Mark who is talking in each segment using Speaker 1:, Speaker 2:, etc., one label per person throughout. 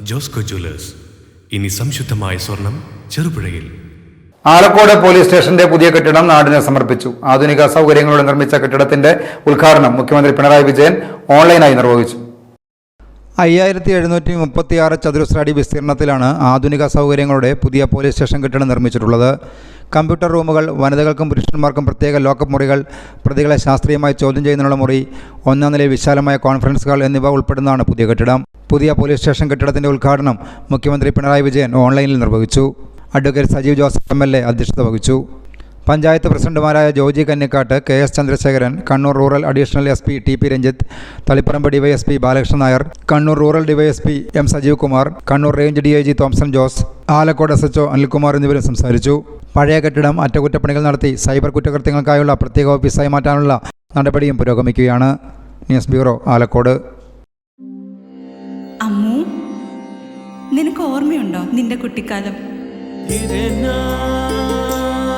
Speaker 1: Josco Jewellers. ഇനി സംശുദ്ധമായ സ്വർണം ചെറുപുഴയിൽ.
Speaker 2: ആലക്കോട് പോലീസ് സ്റ്റേഷന്റെ പുതിയ കെട്ടിടം നാടിന് സമർപ്പിച്ചു. ആധുനിക സൗകര്യങ്ങളോടെ നിർമ്മിച്ച കെട്ടിടത്തിന്റെ ഉദ്ഘാടനം മുഖ്യമന്ത്രി പിണറായി വിജയൻ ഓൺലൈനായി നിർവഹിച്ചു. അയ്യായിരത്തി എഴുന്നൂറ്റി മുപ്പത്തിയാറ് ചതുരശ്ര അടി വിസ്തീർണത്തിലാണ് ആധുനിക സൗകര്യങ്ങളുടെ പുതിയ പോലീസ് സ്റ്റേഷൻ കെട്ടിടം നിർമ്മിച്ചിട്ടുള്ളത്. കമ്പ്യൂട്ടർ റൂമുകൾ വനിതകൾക്കും പുരുഷന്മാർക്കും പ്രത്യേക ലോക്കപ്പ് മുറികൾ പ്രതികളെ ശാസ്ത്രീയമായി ചോദ്യം ചെയ്യുന്നതിനുള്ള മുറി ഒന്നാം നിലയിൽ വിശാലമായ കോൺഫറൻസ് ഹാൾ എന്നിവ ഉൾപ്പെടുന്നതാണ് പുതിയ കെട്ടിടം. പുതിയ പോലീസ് സ്റ്റേഷൻ കെട്ടിടത്തിന്റെ ഉദ്ഘാടനം മുഖ്യമന്ത്രി പിണറായി വിജയൻ ഓൺലൈനിൽ നിർവഹിച്ചു. അഡ്വക്കേറ്റ് സജീവ് ജോസഫ് എ അധ്യക്ഷത വഹിച്ചു. പഞ്ചായത്ത് പ്രസിഡന്റുമാരായ Joji Kannikkattu K S Chandrasekharan Kannur rural additional S P T P Ranjith Taliparamba DYSP Balakrishnan Nair Kannur rural DYSP M Sajeev Kumar Kannur range D I G Thomson Jose Alakode S H Anilkumar എന്നിവരും സംസാരിച്ചു. പഴയ കെട്ടിടം അറ്റകുറ്റപ്പണികൾ നടത്തി cyber കുറ്റകൃത്യങ്ങൾക്കായുള്ള പ്രത്യേക ഓഫീസായി മാറ്റാനുള്ള നടപടിയും പുരോഗമിക്കുകയാണ്. News bureau Alakode.
Speaker 3: അമ്മു നിനക്ക് ഓർമ്മയുണ്ടോ നിന്റെ കുട്ടിക്കാലം?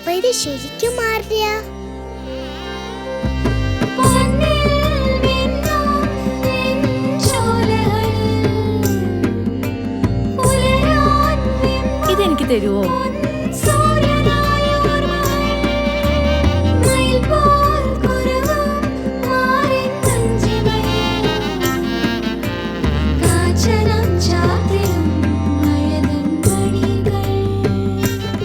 Speaker 4: അപ്പൊ ഇത് ശരിക്കും മാറിയ
Speaker 3: ഇതെനിക്ക് തരുവോ?